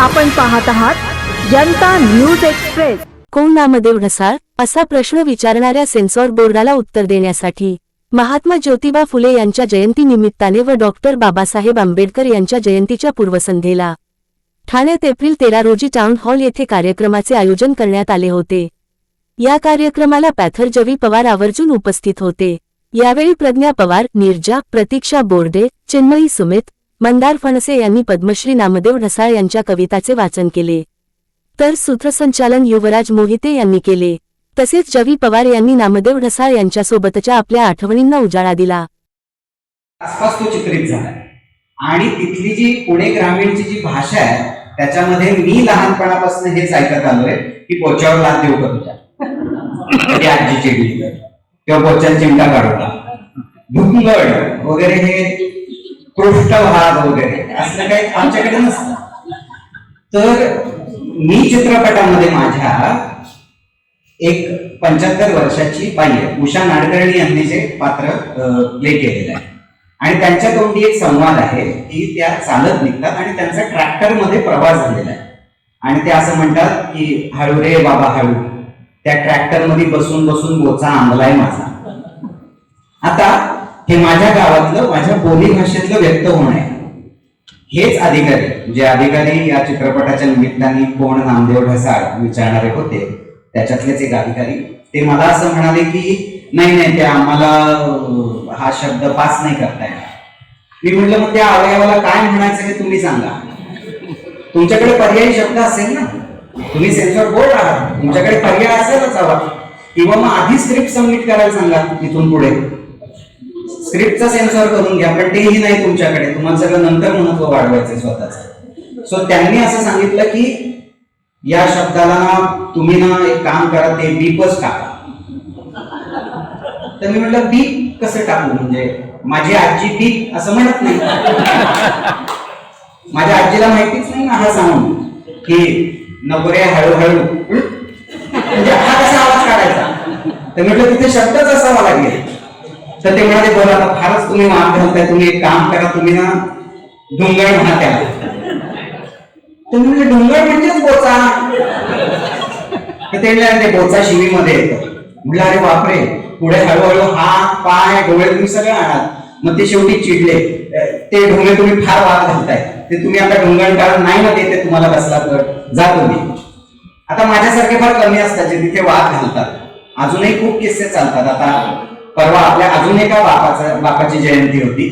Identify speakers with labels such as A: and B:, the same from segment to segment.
A: आपण पाहत आहात जनता न्यूज एक्सप्रेस.
B: कोण नामदेव ढसाळ असा प्रश्न विचारणाऱ्या सेन्सॉर बोर्डाला उत्तर देण्यासाठी महात्मा ज्योतिबा फुले यांच्या जयंती निमित्ताने व डॉक्टर बाबासाहेब आंबेडकर यांच्या जयंतीच्या पूर्वसंध्येला ठाण्यात एप्रिल तेरा रोजी टाउन हॉल येथे कार्यक्रमाचे आयोजन करण्यात आले होते. या कार्यक्रमाला पॅथर जवी पवार आवर्जून उपस्थित होते. यावेळी प्रज्ञा पवार निर्जा प्रतीक्षा बोर्डे चिन्मयी सुमित मंदार फणसे यांनी पद्मश्री नामदेव ढसाळ यांच्या कविताचे वाचन केले. तर सूत्रसंचालन युवराज मोहिते यांनी केले. तसेच जवी पवार यांनी नामदेव ढसाळ यांच्यासोबतच्या आपल्या आठवणींना उजाळा दिला.
C: आसपास तो चित्रित झाला आणि तिथली जी पुणे ग्रामीणची जी भाषा आहे त्याच्यामध्ये मी लहानपणापासून हेच ऐकत आलोय की पोच्यावर लाद देऊ का तुझ्या? कधी आजी चिडली तर किंवा पोच्यात चिमटा काढूला भुंगड वगैरे हे पृष्ठभाग वगैरे. असलं काही आमच्याकडे नसतं. तर मी चित्रपटामध्ये माझ्या एक पंच्याहत्तर वर्षाची बाई आहे. उषा नाडकर्णी यांनी जे पात्र प्ले केलेलं आहे. आणि त्यांच्या तोंडी एक संवाद आहे. की त्या चालत निघतात आणि त्यांचा ट्रॅक्टरमध्ये प्रवास झालेला आहे. आणि ते असं म्हणतात की हळू रे बाबा हळू. त्या ट्रॅक्टरमध्ये बसून बसून गोचा आंबलाय माझा. आता हे माझ्या गावातलं माझ्या बोली भाषेतलं व्यक्त होणं आहे. हेच अधिकारी जे अधिकारी या चित्रपटाच्या निमित्ताने कोण नामदेव ढसाळ विचारणारे होते त्याच्यातलेच एक अधिकारी ते मला असं म्हणाले की नाही नाही ते आम्हाला हा शब्द पास नाही करता येणार. मी म्हटलं मग त्या अवयवाला काय म्हणायचं हे तुम्ही सांगा. तुमच्याकडे पर्यायी शब्द असेल ना? तुम्ही सेन्सॉर बोर्ड आहात. तुमच्याकडे पर्याय असेलच हवा किंवा मग आधी स्क्रिप्ट सबमिट करायला सांगा तिथून पुढे. स्क्रिप्टचा सेन्सॉर करून घ्या पण तेही नाही तुमच्याकडे. तुम्हाला सगळं नंतर महत्त्व वाढवायचं स्वतःच. सो त्यांनी असं सांगितलं की या शब्दाला ना तुम्ही ना एक काम करा ते बीपच टाका. तर मी म्हटलं बीप कसं टाकू? म्हणजे माझी आजी बीप असं म्हणत नाही. माझ्या आजीला माहितीच नाही ना हा सांगून. की नको हळूहळू. म्हणजे हा कसा आवाज काढायचा? तर म्हटलं तिथे शब्दच असावा लागेल. तर ते म्हणाले बरं आता फारच तुम्ही मान घालताय तुम्ही एक काम करा तुम्ही ना डोंगर म्हणा त्याला तर मी डोंगर म्हणजेच बोचा. तर ते म्हणले, ते बोचा शिवीमध्ये येतो. म्हटलं अरे बापरे पुढे हळूहळू हात पाय डोळे तुम्ही सगळे आणाल. मग ते शेवटी चिडले ते ढोंगे तुम्ही फार वाद घालताय ते तुम्ही आता डोंगर कारण नाही ना देते तुम्हाला बसला तर जा तुम्ही. आता माझ्यासारखे फार कमी असतात जे तिथे वाद घालतात. अजूनही खूप किस्से चालतात. आता परवा आपल्या अजून एका बापाचा बापाची जयंती होती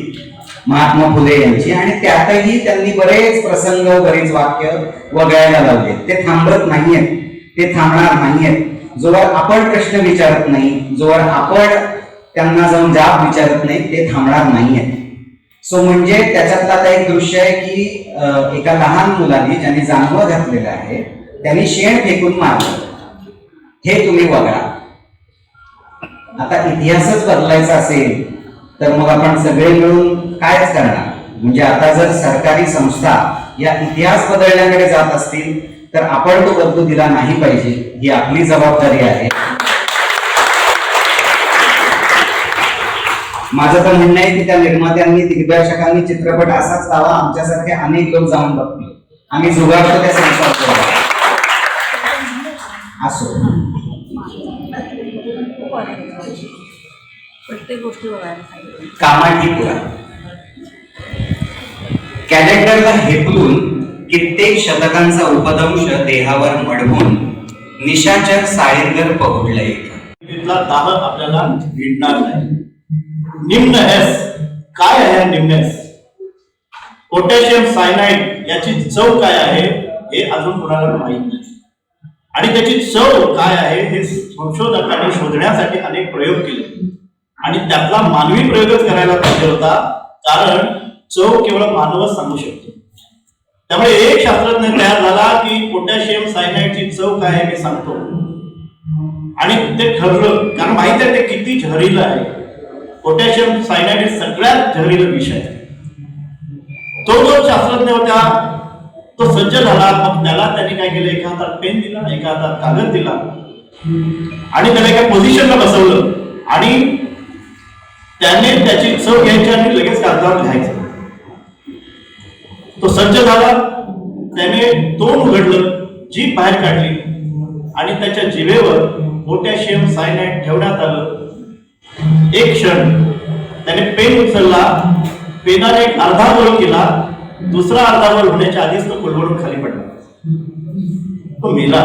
C: महात्मा फुले यांची. आणि त्यातही त्यांनी बरेच प्रसंग बरेच वाक्य वगळायला लावले. ते थांबत नाहीयेत. ते थांबणार नाहीयेत. जोवर आपण प्रश्न विचारत नाही जोवर आपण त्यांना जाऊन जाब विचारत नाही ते थांबणार नाहीयेत. सो म्हणजे त्याच्यातलं आता एक दृश्य आहे की एका लहान मुलाने ज्याने जानवं घातलेलं आहे त्यांनी शेण फेकून मारलं. हे तुम्ही वगळा आता इतिहासच बदलायचा असेल तर मग आपण सगळे मिळून कायच करणार? म्हणजे आता जर सरकारी संस्था या इतिहास बदलण्याकडे जात असतील तर आपण तो बदलू दिला नाही पाहिजे ही आपली जबाबदारी आहे. माझं तर म्हणणं आहे की त्या निर्मात्यांनी दिग्दर्शकांनी चित्रपट असाच लावा आमच्यासारखे अनेक लोक जाऊन बघतील. आम्ही जुगाडतो त्या संस्था असो.
A: प्रत्येक गोष्टी बघायला पाहिजे.
C: कामाठीपुरा कॅलेंडरला हेपलून कित्येक शतकांचा उपदंश देहावर मडवून निशाचर साळीरगर पहुडले
D: तिथला दाह आपल्याला भिडणार नाही. निम्न हेस काय आहे निम्न हेस पोटॅशियम सायनाइड याची चव काय आहे हे अजून कोणाला माहीत नाही. आणि त्याची चव काय आहे हे संशोधकांनी शोधण्यासाठी अनेक प्रयोग केले. आणि त्यातला मानवी प्रयोगच करायला पाहिजे होता कारण चव केवळ मानवच सांगू शकतो. त्यामुळे एक शास्त्रज्ञ तयार झाला की पोटॅशियम सायनाइडची चव काय आहे मी सांगतो. आणि ते ठरलं कारण माहीत आहे ते किती झहरीलं आहे. पोटॅशियम सायनाइड हे सगळ्यात झहरीलं विष आहे. तो जो शास्त्रज्ञ होता तो सज्ज झाला मग त्याला त्यांनी काय केलं? एका हातात पेन दिला एका हातात कागद दिला. आणि त्याला एका पोझिशनला बसवलं. आणि त्याने त्याची चव घ्यायची आणि लगेच कागदावर लिहायचं. तो सज्ज झाला. त्याने तोंड उघडलं जीभ बाहेर काढली आणि त्याच्या जिभेवर पोटॅशियम सायनाइड ठेवण्यात आलं. एक क्षण त्याने पेन उचलला पेनाने एक अर्धा गोल केला दुसरा अर्धा गोल होण्याच्या आधीच तो कुलवडून खाली पडला. तो मेला.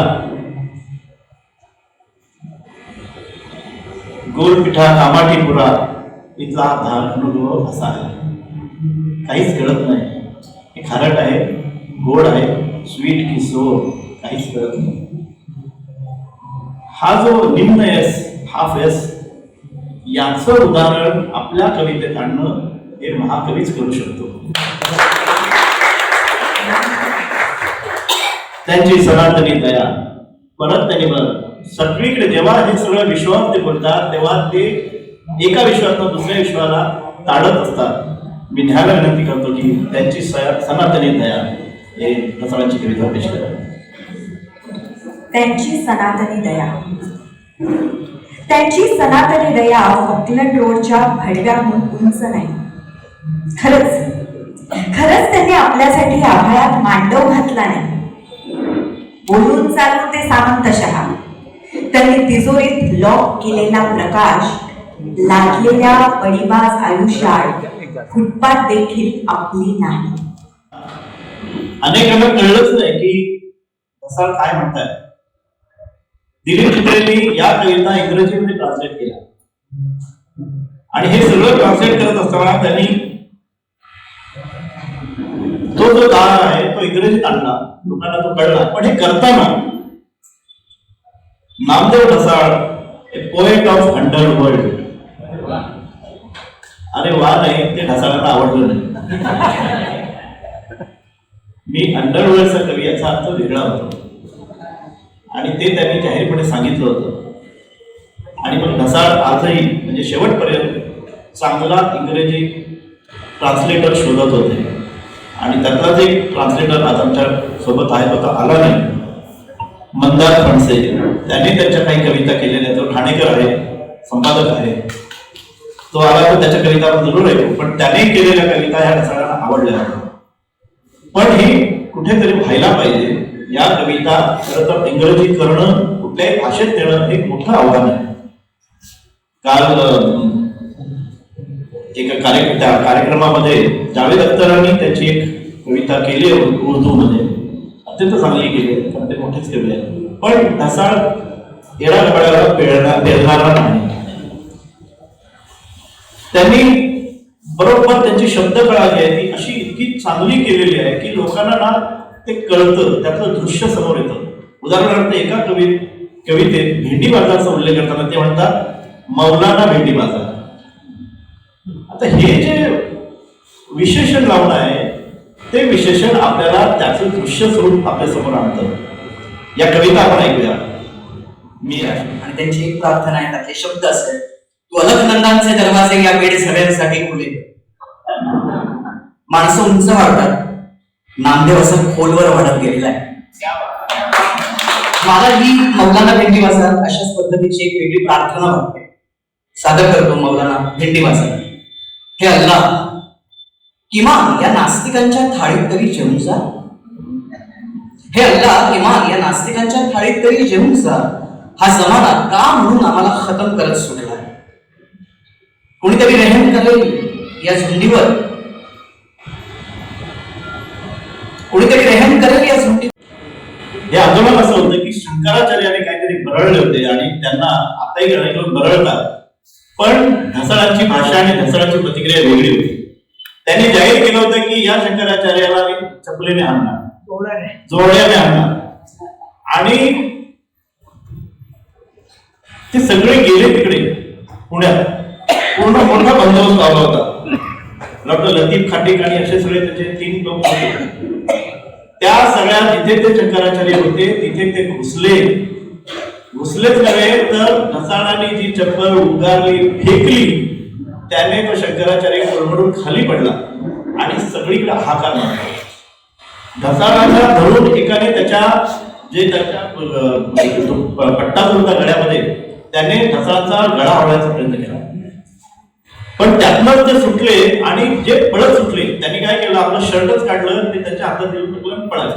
D: गोलपिठा कामाठीपुरा इथला हा असा आहे. काहीच कळत नाही. हे खारट आहे गोड आहे स्वीट की सोर काहीच कळत नाही. हा जो निम्न यस हाफ यस याचं उदाहरण आपल्या कवितेत आणणं हे महाकवीच करू शकतो. त्यांची सनातनी दया. परत त्यांनी सगळीकडे जेव्हा हे सगळं विश्वात ते बोलतात तेव्हा ते एका विश्वातनं दुसऱ्या विश्वाला ताडत असतात. मी न्यायला विनंती करतो की त्यांची सनातनी दया हे रसाळांची कविता पेश करा.
E: त्यांची सनातनी दया. त्यांची सनातनी दया ऑकलंड रोडच्या भडव्याहून उंच नाही. खरंच खरंच त्यांनी आपल्यासाठी आभाळात मांडव घातला नाही. बोलून चालून ते सामंतशहा. त्यांनी तिजोरीत लॉक केलेला प्रकाश लागलेल्या बडीबाज आयुष्यात फुटपाथ देखील आपली नाही.
D: अनेकांना कळलंच नाही की रसाळ काय म्हणताय दिलीप चित्रेंनी या कविता इंग्रजीमध्ये ट्रान्सलेट केल्या. आणि हे सगळं ट्रान्सलेट करत असताना त्यांनी तो जो दार आहे तो इंग्रजीत आणला. लोकांना तो कळला. पण हे करताना Namdeo Dhasal a poet of underworld अरे वा नाही ते ढसाळांना आवडलं नाही. मी अंडरवर्ल्डचा कवी याचा अर्थ वेगळा होतो. आणि ते त्यांनी जाहीरपणे सांगितलं होतं. आणि मग ढसाळ आजही म्हणजे शेवटपर्यंत चांगला इंग्रजी ट्रान्सलेटर शोधत होते. आणि त्यातलाच एक ट्रान्सलेटर आज आमच्यासोबत आहे तो आला नाही. मंदार फणसे त्याने त्यांच्या काही कविता केलेल्या तो ठाणेकर आहे संपादक आहे. तो आला तर त्याच्या कविता जरूर ऐकू पण त्याने केलेल्या कविता ह्या सगळ्यांना आवडल्या पण ही कुठेतरी व्हायला पाहिजे. या कविता खरं तर इंग्रजी करणं कुठल्याही भाषेत देणं हे एक मोठं आव्हान आहे. काल एका कार्य त्या कार्यक्रमामध्ये जावेद अख्तरांनी त्याची एक कविता केली आहे उर्दू मध्ये अत्यंत चांगली केली आहे कारण ते मोठेच कवी आहे पण ढसाळ येणार पेळणार पेरणारा नाही. त्यांनी बरोबर त्यांची शब्द कळाली आहे ती अशी इतकी चांगली केलेली आहे की लोकांना ना ते कळतं त्यातलं दृश्य समोर येतं. उदाहरणार्थ एका कवी कवितेत भेंडी बाजारचा उल्लेख करताना ते म्हणतात मौलाना भेंडी बाजार. आता हे जे विशेषण लावणं आहे ते विशेषण आपल्याला त्याचं दृश्य स्वरूप आपल्यासमोर आणतं. या कविता आपण ऐकूया. मी
F: आणि त्यांची एक प्रार्थना आहे त्यातले शब्द असेल तू दरवाजे या वेळी सगळ्यांसाठी खुले. माणसं उंच वाढतात नामदेव असं खोलवर वाढत गेलेला आहे. मला ही मौलाना भेंडी वासर अशाच पद्धतीची एक वेगळी प्रार्थना वाटते. सादर करतो मौलाना भेंडी वासर हे अल्ला किमान या नास्तिकांच्या थाळीत तरी जेवून जा. हे अल्ला किमान या नास्तिकांच्या थाळीत तरी जेवून जा. हा जमाना का म्हणून आम्हाला खतम करत सुटला कोणीतरी रेहम करेल या झुंडीवर? कोणीतरी रेहम करेल या झुंडी
D: हे आंदोलन असं होतं की शंकराचार्याने काहीतरी बरळले होते आणि त्यांना आताही अनेक लोक बरळतात पण ढसाळांची भाषा आणि ढसाळांची प्रतिक्रिया वेगळी होती. त्यांनी जाहीर केलं होतं की या शंकराचार्याला मी चपलीने आणणार जोड्याने आणणार आणि ते सगळे गेले तिकडे पुण्यात. पूर्ण मोठा बंदोबस्त लावला होता. डॉक्टर लतीफ खाटेक आणि असे सगळे त्याचे तीन लोक होते. त्या सगळ्या जिथे ते शंकराचार्य होते तिथे ते घुसले. घुसलेच नव्हे तर ढसाळाने जी चप्पल उगारली फेकली त्याने तो शंकराचार्य कोलमडून खाली पडला आणि सगळीकडे हाकार मारला. ढसाळाला धरून एकाने त्याच्या जे त्याच्या पट्टा होता गळ्यामध्ये त्याने ढसाळाचा गळा होण्याचा प्रयत्न केला. पण त्यातनं जे सुटले आणि जे पळत सुटले त्यांनी काय केलं? आपलं शर्टच काढलं ते त्यांच्या हातात देऊन टाकलं पळाले.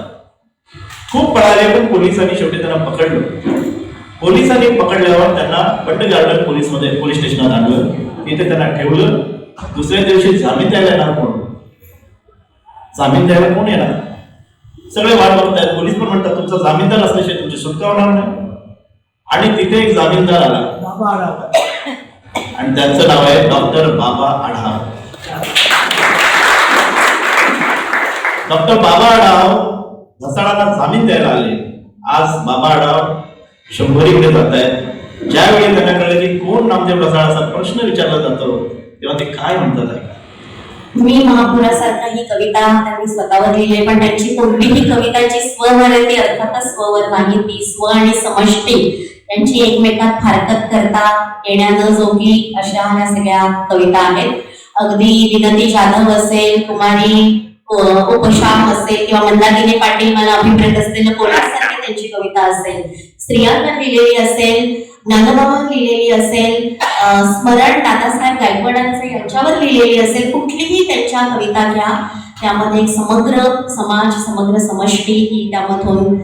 D: खूप पळाले पण पोलिसांनी शेवटी त्यांना पकडलं. पोलिसांनी पकडल्यावर त्यांना बंड गार्डन पोलीसमध्ये पोलीस स्टेशनात आणलं. तिथे त्यांना ठेवलं. दुसऱ्या दिवशी जामीन द्यायला येणार कोण? जामीन द्यायला कोण येणार? सगळे वाट बघतायत. पोलीस पण म्हणतात तुमचा जामीनदार असल्याशिवाय तुमची सुटका होणार नाही. आणि तिथे एक जामीनदार आला. आणि त्यांचं नाव आहे डॉक्टर बाबा आढाव. डॉक्टर बाबा आढाव घसाडाला जामीन द्यायला आले. आज बाबा आढाव शंभरीकडे जात आहेत. ज्यावेळी त्यांना कळलं की कोण नामदेव ढसाळाचा प्रश्न विचारला जातो तेव्हा ते काय म्हणतात आहे?
G: मी महापुरासारखा ही कविता त्यांनी स्वतःवर लिहिली पण त्यांची कोणतीही कविताची स्वर आहे ती अर्थातच स्ववर नाही ती स्व आणि समष्टी त्यांची एकमेकात फारकत करता येण्यानं जोगी अशा ह्या सगळ्या कविता आहेत. अगदी विनती जाधव असेल कुमारी उपशाम असेल किंवा मंदाकिनी पाटील मला अभिप्रेत असलेलं कोणासारखी त्यांची कविता असेल. स्त्रियांना लिहिलेली असेल ज्ञानोबावर लिहिलेली असेल स्मरण दादासाहेब गायकवाडांचं यांच्यावर लिहिलेली असेल कुठलीही त्यांच्या कविता घ्या. त्यामध्ये एक समग्र समाज समग्र समष्टी ही त्यामधून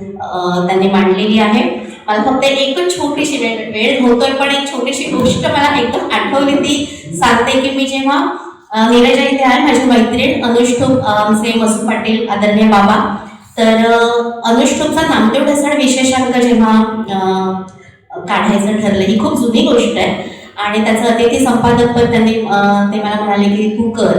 G: त्यांनी मांडलेली आहे. मला फक्त एकच छोटीशी वेळ वेळ होतोय पण एक छोटीशी गोष्ट मला एकदम आठवली ती. सांगते की मी जेव्हा अ, नीरजा इथे आहे माझी मैत्रीण अनुष्ठूप आमचे मसू पाटील आदरणीय बाबा. तर अ, अनुष्ठूपचा नामदेव ढसाळ विशेषांक जेव्हा काढायचं ठरलं ही खूप जुनी गोष्ट आहे. आणि त्याचं अतिथी संपादक पण त्यांनी ते मला म्हणाले की तू कर.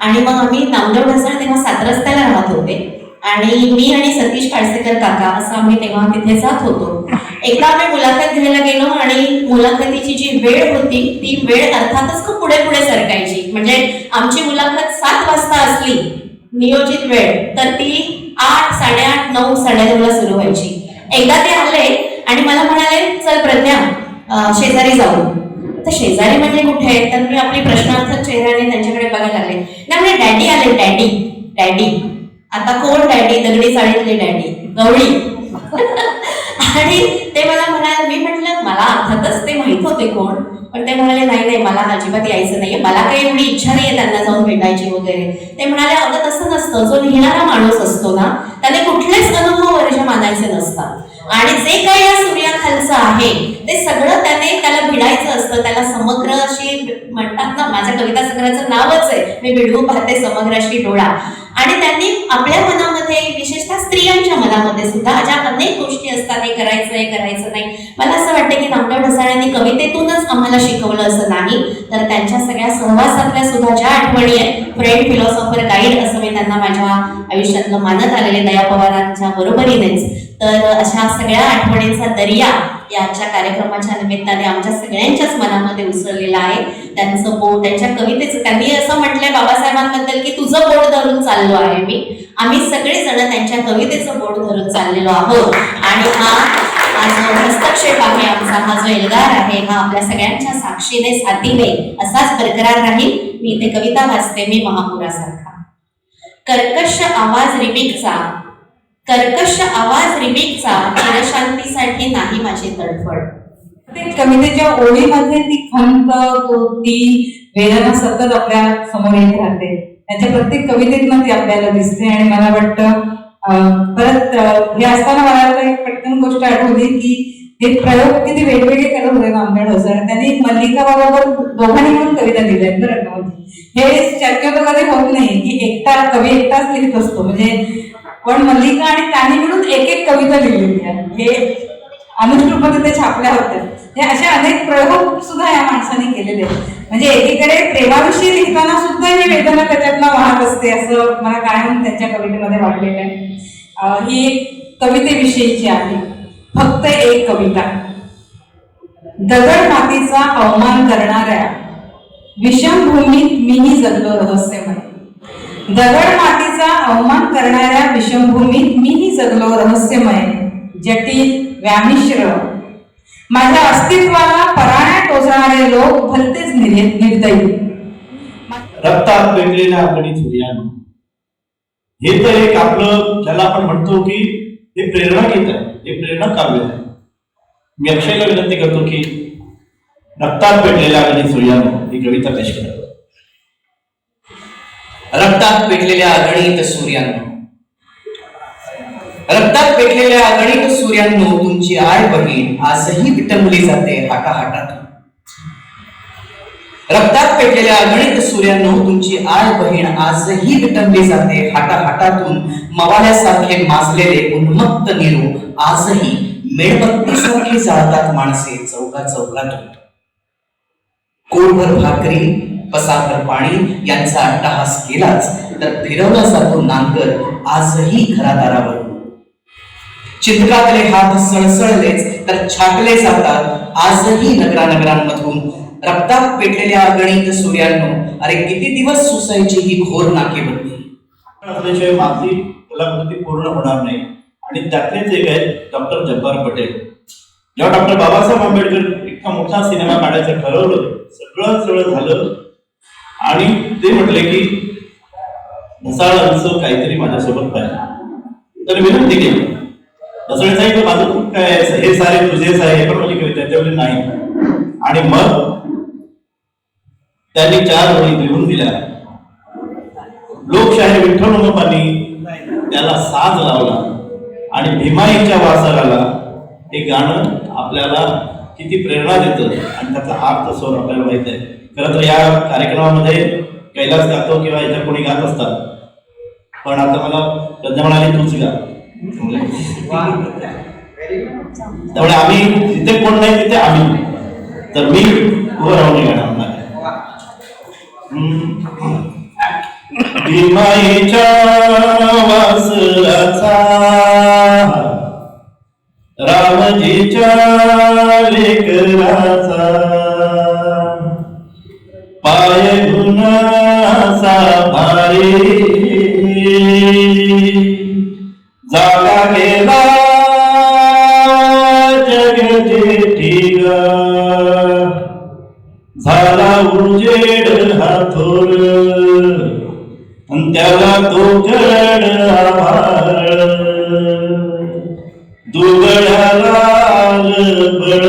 G: आणि मग आम्ही नामदेव ढसाळ तेव्हा सात रस्त्याला राहत होते. आणि मी आणि सतीश काळसेकर काका असं आम्ही तेव्हा तिथे जात होतो. एकदा आम्ही मुलाखत घ्यायला गेलो आणि मुलाखतीची जी वेळ होती ती वेळ अर्थातच खूप पुढे पुढे सरकायची. म्हणजे आमची मुलाखत सात वाजता असली नियोजित वेळ तर ती आठ साडेआठ नऊ साडेनऊला सुरू व्हायची. एकदा ते आले आणि मला म्हणाले चल प्रज्ञा शेजारी जाऊ. तर शेजारी म्हणजे कुठे? तर मी आपली प्रश्नार्थक चेहऱ्याने त्यांच्याकडे बघायला लागले. नाही म्हणजे डॅडी आले डॅडी डॅडी. आता कोण डॅडी? दगडी साडीतले डॅडी. गवळी. आणि ते मला म्हणाले मी म्हटलं मला अर्थातच ते माहीत होते कोण. पण ते म्हणाले नाही नाही मला अजिबात यायचं नाहीये. मला काही एवढी इच्छा नाहीये त्यांना जाऊन भेटायची वगैरे. ते म्हणाले अगं तसं नसतं. जो लिहिणारा माणूस असतो ना त्याने कुठलेच अनुभव वर्ष मानायचे नसतात. आणि जे काही या सूर्याखालचं आहे ते सगळं त्याने त्याला भिडायचं असतं. त्याला समग्र अशी म्हणतात ना माझ्या कविता संग्रहाचं नावच आहे. मी भिडवू पाहते समग्र अशी डोळा. आणि त्यांनी आपल्या मनामध्ये विशेषतः स्त्रियांच्या मनामध्ये सुद्धा ज्या अनेक गोष्टी असतात हे करायचं हे करायचं नाही. मला असं वाटतं की नामदेव ढसाळ्यांनी कवितेतूनच आम्हाला शिकवलं असं नाही. तर त्यांच्या सगळ्या सहवासातल्या सुद्धा ज्या आठवणी आहेत फ्रेंड फिलॉसॉफर गाईड असं मी त्यांना माझ्या आयुष्यातलं मानत आलेले दया पवारांच्या बरोबरीनेच तर अशा सगळ्या आठवणींचा दर्या याच्या कार्यक्रमाच्या निमित्ताने आमच्या सगळ्यांच्याच मनामध्ये उसळलेला आहे. त्यांचं बोट त्यांच्या कवितेचं त्यांनी असं म्हटलंय बाबासाहेबांबद्दल की तुझं बोट धरून चाललो आहे मी. आम्ही सगळेजण त्यांच्या कवितेचं बोट धरून चाललेलो आहोत. आणि हा हा जो हस्तक्षेप आहे आमचा हा जो एल्गार आहे हा आपल्या सगळ्यांच्या साक्षीने साथीने असाच बरकरार राहील. मी इथे कविता वाचते मी महापुरासारखा. कर्कश आवाज रिबिकचा कर्कश आवाज रिबिकचा चिरशांतीसाठी नाही माझी तडफड.
H: प्रत्येक म्हणजे कवितेच्या ओळीमध्ये ती खंत तो- ती वेदना सतत आपल्यासमोर येत राहते. त्यांच्या प्रत्येक कवितेतनं ती आपल्याला दिसते आणि मला वाटतं परत हे असताना मला आता एक पटकन गोष्ट आठवली की हे प्रयोग किती वेगवेगळे करत होते नामदेव ढोसर त्यांनी मल्लिका बाबावर दोघांनी मिळून कविता लिहिल्या आहेत बरं का. म्हणजे हे शक्यतो कधी होत नाही की एकटा कवी एकटाच लिहित असतो. म्हणजे पण मल्लिका आणि त्यांनी मिळून एक एक कविता लिहिलेली आहे. हे अनुष्ठूपमध्ये ते छापल्या होत्या. हे असे अनेक प्रयोग सुद्धा या माणसाने केलेले आहेत. म्हणजे एकीकडे प्रेमाविषयी लिहिताना सुद्धा ही वेदना त्याच्यातनं वाहत असते असं मला कायम त्यांच्या कवितेमध्ये वाटलेलं आहे. ही कवितेविषयीची आहे. फक्त एक कविता. दगड मातीचा अवमान करणाऱ्या विषमभूमीत मीही जगलो रहस्यमय दगड मातीचा अवमान करणाऱ्या विषमभूमीत मीही जगलो रहस्यमय जटिल व्यामिश्र. माझ्या अस्तित्वाला पराण्या टोचणारे लोक भलतेच निर्दयी.
D: रक्तात पेटलेल्या गणित सूर्यानं हे तर एक आपलं ज्याला आपण म्हणतो की हे प्रेरणा गीत आहे हे प्रेरणा काव्य आहे. मी अक्षयला विनंती करतो की रक्तात पेटलेल्या गणित सूर्यानं ही कविता पेश करावी
F: रक्तात पेटलेल्या अगणित सूर्यांनो. रक्तात पेटलेल्या अगणित सूर्यांनो तुमची आय बहीण आजही विटंबली जाते हाटाहाटात रक्तात पेटलेल्या अगणित सूर्यांनो तुमची आय बहीण आजही विटंबली जाते हाटाहाटातून मवाल्यासारखे माजलेले उन्मत्त निरू आजही मेणबत्तीसारखी जाळतात माणसे चौका चौकातून कोळभर भाकरी पसाभर पाणी यांचा अट्टहास केलाच तर फिरवला जातो नांगर आजही घरादारावर चिंतकातले हात सळसळलेच तर छाटले जातात आजही नगरानगरांमधून. रक्तात पेटलेल्या अगणित सूर्यांनो अरे किती दिवस सुसायची ही घोर नाकेबंदी
D: असल्याशिवाय माझी कलाकृती पूर्ण होणार नाही. आणि त्यातलेच एक आहेत डॉक्टर जब्बार पटेल जेव्हा डॉक्टर बाबासाहेब आंबेडकर इतका मोठा सिनेमा काढायचं ठरवलं सगळं सगळं झालं आणि ते म्हटले की ढसाळांचं काहीतरी माझ्यासोबत पाहिजे. तर विनंती केली. ढसाळे साहेब माझं खूप काय हे सारे तुझेच आहे हे पण माझी कविता त्यावेळी नाही. आणि मग त्यांनी चार ओळी लिहून दिल्या. लोकशाही विठ्ठल उमपानी त्याला साज लावला आणि भीमाईच्या वासराला हे गाणं आपल्याला किती प्रेरणा देतं आणि त्याचा अर्थ स्वर आपल्याला माहीत आहे. खरं तर या कार्यक्रमामध्ये कैलास गातो किंवा इतर कोणी गात असतात. पण आता मला प्रज्ञा म्हणाली तूच गा. त्यामुळे आम्ही जिथे कोण नाही तिथे आम्ही. तर मी उभं राहून हे गाणं म्हणणार भीमाईच्या वासराचा रामजीच्या लेकराचा पाय गुणाचा भारी. जागा केला जग ठीक. झाला उजेड हाथोर त्याला तो जड आभाळ. दुगड्या बळ.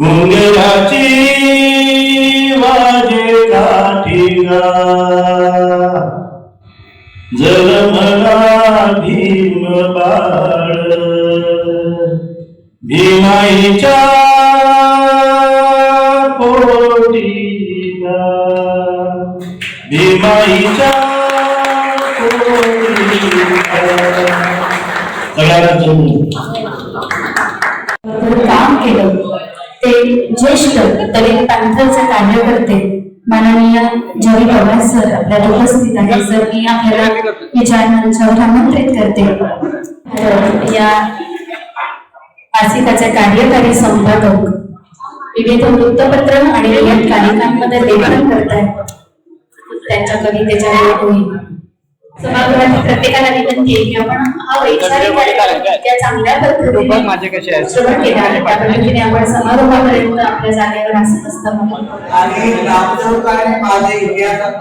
D: गुंगराची काठीगा जलमला भीम बाळ भीमाईच्या पोटीला भीमाईच्या
G: काम केलं. ते ज्येष्ठ दलित पॅन्थरचे कार्यकर्ते माननीय जवी पवार सर आपल्याला उपस्थित आहेत. सर मी आपल्याला विचार मंचावर आमंत्रित करते. या मासिकाचे कार्यकारी संपादक विविध वृत्तपत्र आणि नियतकालिकांमध्ये लेखन करत आहेत त्यांच्या कवितेच्या होईल. सभागृहातील प्रत्येकाला विनंती आहे. की आपण हा वैचारिक कार्यक्रम त्या चांगल्या पद्धतीने सुरुवात केला आणि त्या पद्धतीने आपण समारोहापर्यंत आपल्या जागेवर असतं
I: आणि माझे इतिहासात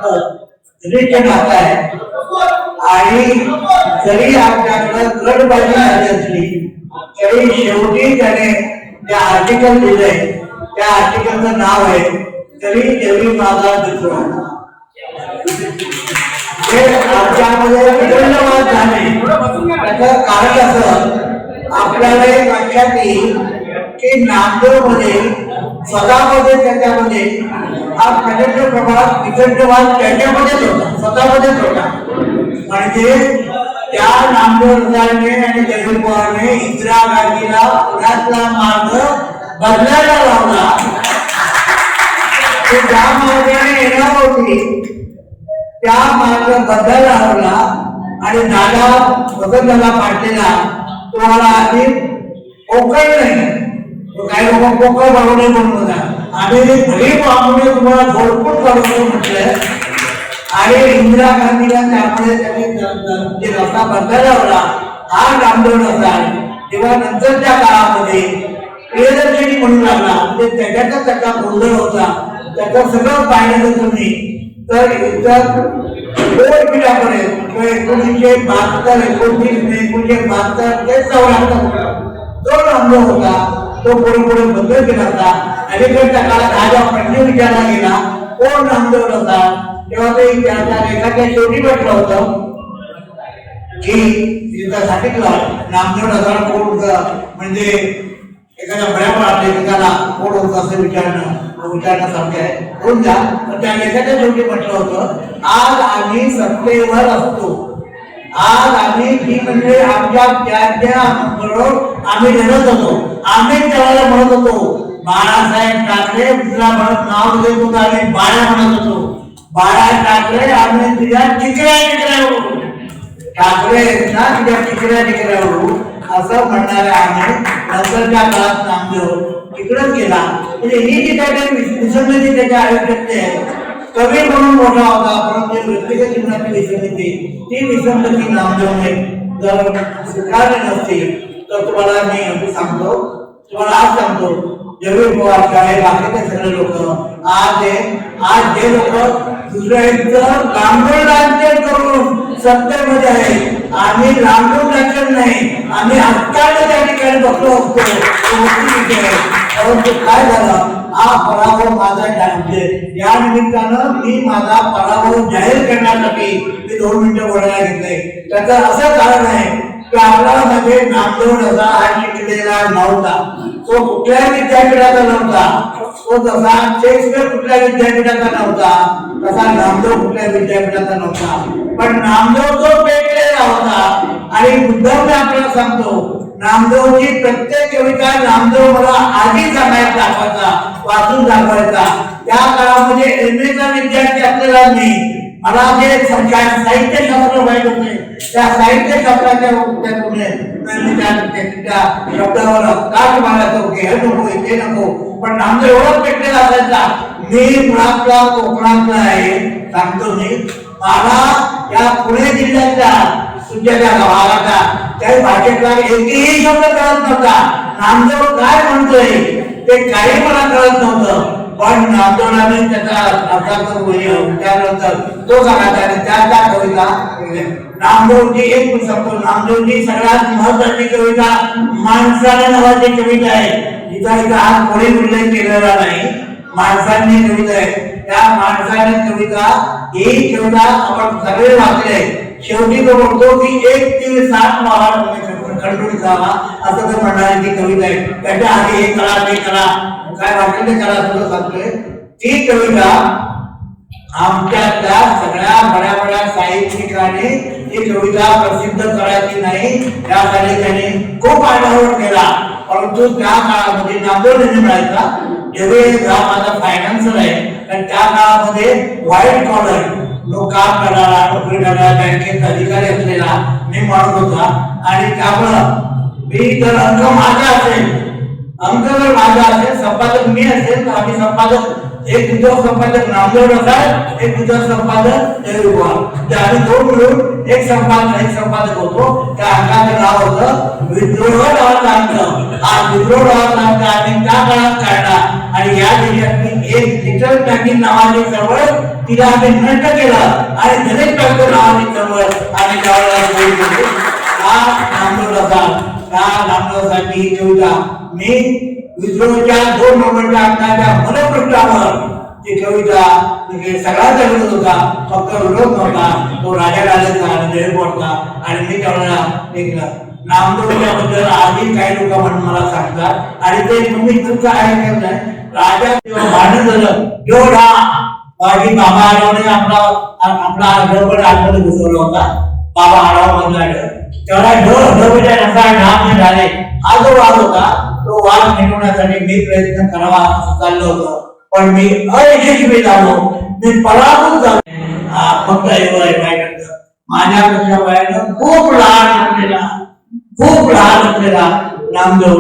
I: नातं आहे. आणि जरी आपल्याकडं गडबाजी झाली असली तरी शेवटी त्याने त्या आर्टिकल लिहिलंय त्या आर्टिकलचं नाव आहे तरी जरी माझा मित्र हे आमच्यामध्ये विदंडवाद झाले त्याचं कारण असं आपल्याला एक लक्षात येईल की नामदेवमध्ये स्वतःमध्ये त्याच्यामध्ये हा प्रचंड प्रमाणात विदंडवाद त्याच्यामध्येच होता स्वतःमध्येच होता म्हणजे त्या नामदेव आणि जयवीर पवारने इंदिरा गांधीला पुण्यातला मार्ग बदलायला लावला. ते ज्या मार्गाने येणार होती त्या मार्ग बदल लावला आणि दादा वसंतला पाटलेला तुम्हाला आधी कोकण नाही. तो काही लोक कोकण नये म्हणून बघा आम्ही गरीब वागवणे तुम्हाला घोडपूट बनवतो म्हटलं. आणि इंदिरा गांधीला त्यामुळे त्यांनी जे रस्ता बदलायला लावला हा रामदेव रस्ता तेव्हा नंतरच्या काळामध्ये प्रियदर्शनी म्हणून लागला. म्हणजे त्याच्याचा त्याचा गोंधळ होता. त्याचं सगळं पाहिलं तुम्ही. तर इतर दोन पिढ्यापर्यंत किंवा एकोणीसशे बहात्तर एकोणतीस एकोणीसशे बहात्तर ते चौऱ्याहत्तर. जो रंग होता तो पुढे पुढे बदल केला होता. अलीकडच्या काळात हा जेव्हा प्रश्न विचारला गेला कोण रामदेव होता. तेव्हा ते त्याच्या लेखाच्या शेवटी म्हटलं होतं की तिथं सांगितलं नामदेव नजर कोण होतं. म्हणजे एखाद्या बड्या आपल्या एखादा कोण होतं असं विचारणं. विचारण्यासारखं आहे. होऊन पण त्या लेखाच्या शेवटी म्हटलं होतं आज आम्ही सत्तेवर असतो. आज आम्ही ही म्हणजे आमच्या त्या बरोबर आम्ही लढत होतो. आम्ही त्याला म्हणत होतो बाळासाहेब ठाकरे दुसरा म्हणत नाव देत होतो आम्ही बाळा म्हणत होतो. बाळा ठाकरे आम्ही तिच्या टिकऱ्या टिकऱ्या ठाकरे ना तिच्या टिकऱ्या टिकऱ्या असं म्हणणारे आम्ही नंतरच्या काळात नामदेव तिकडच गेला. म्हणजे ही जी काय काही विसंगती त्याच्या आयुष्यातली आहे कवी म्हणून मोठा होता परंतु व्यक्तिगत जीवनाची विसंगती ती विसंगती नामदेवने जर स्वीकारली नसती तर तुम्हाला मी सांगतो तुम्हाला आज सांगतो जमीन पवार शाळे बाकीचे सगळे लोक आज आज जे लोक दुसऱ्यांचं लांबून करून सत्तेमध्ये आहे. आम्ही लांबून नाही. आम्ही हक्काने त्या ठिकाणी असतो. परंतु काय झालं? हा पराभव माझा जाहीर या निमित्तानं मी माझा पराभव जाहीर करण्यासाठी मी दोन मिनिटं बोलायला घेतले. त्याचं असं कारण आहे की आपल्याला म्हणजे नामदेव असा हा शिकलेला नव्हता. तो कुठल्याही विद्यापीठाचा नव्हता. तो जसा शेक्सपियर कुठल्या विद्यापीठाचा नव्हता तसा नामदेव कुठल्या विद्यापीठाचा नव्हता. पण नामदेव तो पेटलेला होता आणि मुद्दाम मी आपल्याला सांगतो नामदेवची प्रत्येक कविता नामदेव मला आधी सांगायला दाखवायचा वाचून दाखवायचा. त्या काळामध्ये एम चा विद्यार्थी असलेला मी मला जे साहित्य शास्त्र माहीत होते त्या साहित्य शास्त्राच्या त्यातून मी त्या त्या- त्या शब्दावर काट मारायचो की हे नको ते नको. पण आमचं एवढं पेटलेला असायचा मी मुळातला कोकणातला आहे सांगतो मी. मला या पुणे जिल्ह्यातल्या तुमच्या त्या गावाला त्या भाषेतला एकही शब्द कळत नव्हता. नामदेव काय म्हणतोय ते काही मला कळत नव्हतं. पण नामदेवराने त्याचा त्यानंतर तो सांगायचा आणि त्या त्या कविता नामदेवजी एक मी शकतो नामदेवजी सगळ्यात महत्वाची कविता माणसाने नावाची कविता आहे. जिचा इथं आज कोणी उल्लेख केलेला नाही. माणसांनी कविता आहे. त्या माणसाने कविता ही कविता आपण सगळे वाचले. शेवटी तो म्हणतो की एक ते सात महाराज खंडून जावा असं तर म्हणणारी ती कविता आहे. त्याच्या आधी हे करा ते करा. काय वाटेल ते करा असं सांगतोय. ती कविता आमच्यातल्या सगळ्या बड्या बड्या साहित्यिकाने ही कविता प्रसिद्ध करायची नाही. त्यासाठी त्यांनी खूप आढावा केला. परंतु त्या काळामध्ये नांदोर निधी मिळायचा. जेव्हा हा माझा फायनान्सर आहे तर त्या काळामध्ये व्हाईट कॉलर लोक काम करणारा नोकरी करणारा बँकेत अधिकारी असलेला मी म्हणत होता. आणि त्यामुळं मी जर अंक माझा असेल. अंक जर असेल संपादक मी असेल तर आम्ही संपादक, एक दुसरा संपादक नामदेव असाल एक दुसरा संपादक देवी ते आम्ही दोन मिळून एक संपादक एक संपादक होतो त्या अंकाचं नाव होतं विद्रोह नावाचा हा विद्रोह नावाचा अंक आम्ही त्या काळात काढला आणि या मी एक लिटल पॅकिंग नावाची चळवळ तिला आम्ही नष्ट केलं. आणि गणेश पॅकर नावाची चळवळ आम्ही त्यावेळेला हा नामदेव असा त्या नामदेवासाठी ही मी विद्रोहाच्या दोन नोव्हेंबरच्या अंकाच्या मनपृष्ठावर ती कविता म्हणजे सगळ्यांचा विरोध होता. फक्त विरोध नव्हता. तो राजा राजाचा आणि होता आणि मी त्यावेळेला एक नामदेवच्याबद्दल आधी काही लोक म्हणून मला सांगतात. आणि ते तुम्ही तुमचं ऐकत नाही? राजा किंवा भांडण झालं एवढा माझी बाबा आरावने आपला आपला गडबड आतमध्ये घुसवला होता. बाबा आराव मधला तेवढा ढ ढ असा ढाम झाले हा जो वाद होता तो वाद मिटवण्यासाठी मी प्रयत्न करावा असं चाललं पण मी अयशस्वी झालो. मी पराभूत झालो. फक्त एवढं आहे माझ्यापेक्षा वयानं खूप लहान असलेला खूप लहान असलेला नामदेव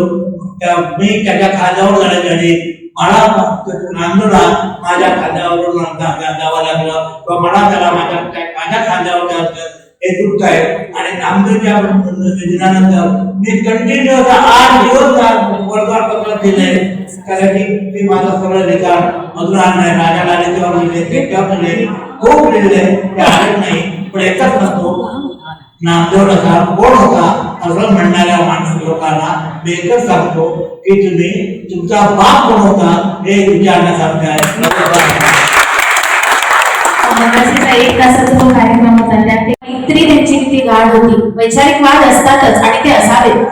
I: मी त्याच्या खांद्यावर जाण्यासाठी मला नांदूला माझ्या खांद्यावरून जावं लागलं. किंवा मला त्याला माझ्या माझ्या खांद्यावर हे दुःख आहे. आणि नामदेवच्या निधनानंतर मी कंटिन्यू आठ दिवस वर्तमानपत्र दिले कारण की मी माझा सगळं लिखाण मधुर नाही राजा लालेच्यावर लिहिले त्याच्यावर लिहिले खूप लिहिले ते आहेत नाही पण एकच नसतो. नामदेव असा कोण होता? असं म्हणणाऱ्या माणूस लोकांना मी एकच सांगतो की तुम्ही तुमचा बाप कोण होता हे विचारण्यासारखं आहे.
G: एक तासाचा कार्यक्रम होता त्यांची किती गाढ होती. वैचारिक वाद असतातच आणि ते असावेत.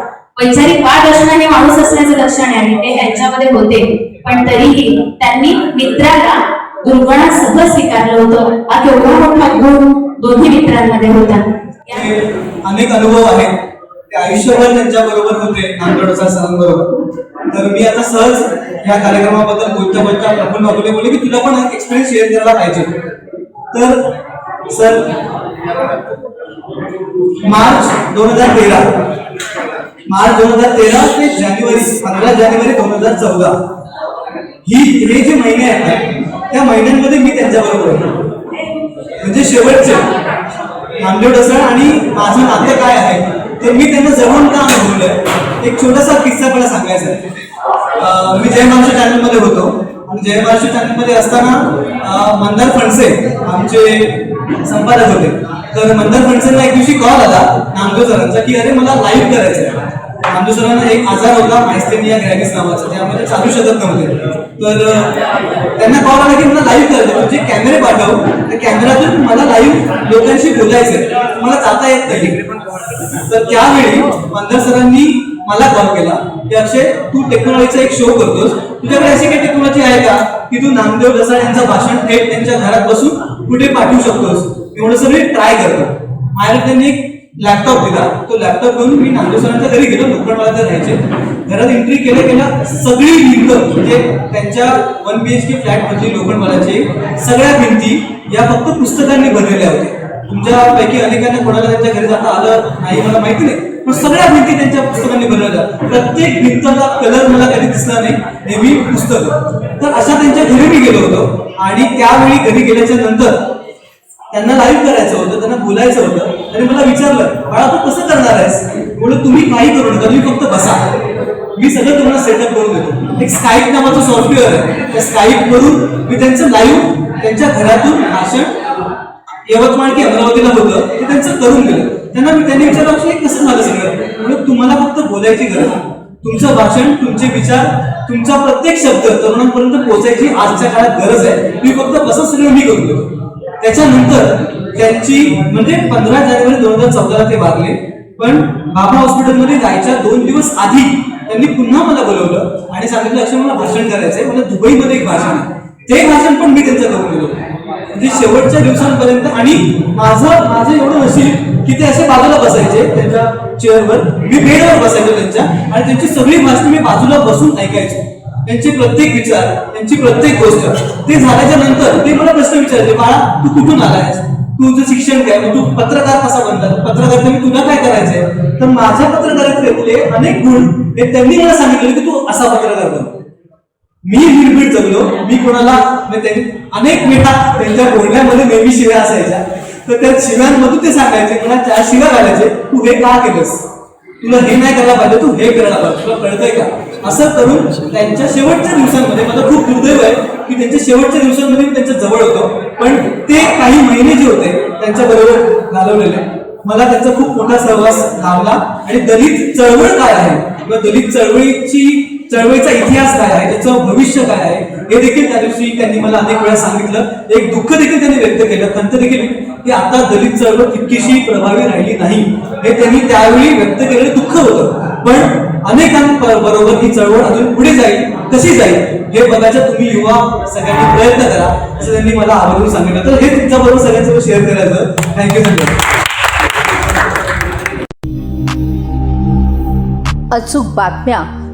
G: वैचारिक वाद असणं हे माणूस असण्याचं लक्षण आहे आणि ते त्यांच्यामध्ये होते. पण तरीही त्यांनी मित्राला दुर्गुणासह स्वीकारलं होतं. हा केवढा मोठा गुण दोन्ही मित्रांमध्ये होता. या-
J: अनेक अनुभव आहेत. ते आयुष्यभर त्यांच्या बरोबर होते नांदोडचा बरोबर. तर मी आता सहज या कार्यक्रमाबद्दल बोलता बोलता प्रफुल्ल बाबुले बोलले की तुला पण एक्सपिरियन्स शेअर करायला पाहिजे. तर सर मार्च दोन हजार तेरा. मार्च दोन हजार तेरा ते जानेवारी पंधरा जानेवारी दोन हजार चौदा. ही हे जे महिने आहेत त्या महिन्यांमध्ये मी त्यांच्याबरोबर होतो म्हणजे शेवटचे. नामदेव डसळ आणि माझं नातं काय आहे ते मी त्यांना जवळून का अनुभवलं एक छोटासा किस्सा मला सांगायचा आहे. मी जय महाराष्ट्र चॅनल होतो. आणि जय महाराष्ट्र चॅनल असताना मंदार फणसे आमचे संपादक होते. तर मंदर फणसेला एक दिवशी कॉल आला. नामदेव सरांचा की अरे मला लाईव्ह करायचं आहे नामदेव सरांना एक आजार होता मायस्थेनिया ग्रॅव्हिस नावाचा. त्यामध्ये चालू शकत नव्हते. तर त्यांना कॉल आला की मला लाईव्ह करायचं म्हणजे कॅमेरे पाठव त्या कॅमेऱ्यातून मला लाईव्ह लोकांशी बोलायचं मला जाता येत नाही. तर त्यावेळी मंदर सरांनी मला कॉल केला. की अक्षय तू टेक्नॉलॉजीचा एक शो करतोस. तुझ्याकडे अशी काही टेक्नॉलॉजी आहे का? की तू नामदेव डसाळ यांचं भाषण थेट त्यांच्या घरात बसून कुठे पाठवू शकतोस? एवढं सगळे ट्राय करतो. माझ्याकडे त्यांनी एक लॅपटॉप दिला. तो लॅपटॉप घेऊन मी नामदेव सरांच्या घरी गेलो नोकरवाला राहायचे घरात एंट्री केल्या केल्या सगळी भिंत म्हणजे त्यांच्या one B H K flat मधली लोखंडवालाची सगळ्या भिंती या फक्त पुस्तकांनी भरलेल्या होत्या. तुमच्यापैकी अनेकांना कोणाला त्यांच्या घरी जाता आलं नाही मला माहिती नाही. पण सगळ्या भिंती त्यांच्या पुस्तकांनी बनवल्या. प्रत्येक भिंतचा कलर मला कधी दिसला नाही नेहमी पुस्तक. तर अशा त्यांच्या घरी मी गेलो होतो. आणि त्यावेळी घरी गेल्याच्यानंतर त्यांना लाईव्ह करायचं होतं त्यांना बोलायचं होतं. त्यांनी मला विचारलं बाळा तू कसं करणार आहेस? म्हणून तुम्ही काही करू नका तुम्ही फक्त बसा. मी सगळं तुम्हाला सेटअप करून देतो. एक स्काईप नावाचं सॉफ्टवेअर आहे. त्या स्काईप वरून मी त्यांचं लाईव्ह त्यांच्या घरातून भाषण यवतमाळ की अमरावतीला होतं ते त्यांचं करून गेलं. त्यांना त्यांनी विचारलं कसं झालं सगळं? म्हणजे तुम्हाला फक्त बोलायची गरज तुमचं भाषण तुमचे विचार तुमचा प्रत्येक शब्द तरुणांपर्यंत पोहोचायची आजच्या काळात गरज आहे. तुम्ही फक्त कसं सगळं मी करून त्याच्यानंतर त्यांची म्हणजे पंधरा जानेवारी दोन हजार चौदाला ते वागले पण बाबा हॉस्पिटलमध्ये जायच्या दोन दिवस आधी त्यांनी पुन्हा मला बोलवलं आणि सांगितलं अक्षर मला भाषण करायचंय. मला दुबईमध्ये एक भाषण आहे. ते भाषण पण मी त्यांचं करून गेलो म्हणजे शेवटच्या दिवसांपर्यंत आणि माझं माझं एवढं नशीब की ते असे बाजूला बसायचे त्यांच्या चेअरवर. मी बेडवर बसायचो त्यांच्या आणि त्यांची सगळी भाषण मी बाजूला बसून ऐकायचो. त्यांचे प्रत्येक विचार त्यांची प्रत्येक गोष्ट ते झाल्याच्यानंतर ते मला प्रश्न विचारले बाळा तू कुठून आलायस? तुझं शिक्षण काय? मग तू पत्रकार कसा बनला? पत्रकार मी तुला काय करायचंय? तर माझ्या पत्रकारितेतले अनेक गुण हे त्यांनी मला सांगितले की तू असा पत्रकार बनतो मी निर्भीड जगलो मी कोणाला म्हणजे त्यांनी अनेक वेळा त्यांच्या बोलण्यामध्ये नेहमी शिव्या असायच्या. तर त्या शिव्यांमधून ते सांगायचे मला चार शिव्या घालायचे तू हे का केलंस? तुला हे नाही करायला पाहिजे तू हे करायला पाहिजे तुला कळतंय का? असं करून त्यांच्या शेवटच्या दिवसांमध्ये मला खूप दुर्दैव आहे की त्यांच्या शेवटच्या दिवसांमध्ये मी त्यांच्या जवळ होतो. पण ते काही महिने जे होते त्यांच्या बरोबर घालवलेले. मला त्यांचा खूप मोठा सहवास लावला आणि दलित चळवळ काय आहे? किंवा दलित चळवळीची चळवळीचा इतिहास काय आहे त्याचं भविष्य काय आहे हे देखील त्या दिवशी त्यांनी मला अनेक वेळा सांगितलं. एक दुःख देखील त्यांनी व्यक्त केलं खंत देखील. की आता दलित चळवळ तितकीशी प्रभावी राहिली नाही. हे त्यांनी त्यावेळी व्यक्त केलेलं दुःख होतं. पण अनेकांबरोबर ही चळवळ अजून पुढे जाईल कशी जाईल हे बघायचं तुम्ही युवा सगळ्यांनी प्रयत्न करा असं त्यांनी मला आवर्जून सांगितलं. तर हे तुमच्या बरोबर सगळ्यांसोबत शेअर करायचं थँक्यू सगळं
A: अचूक बातम्या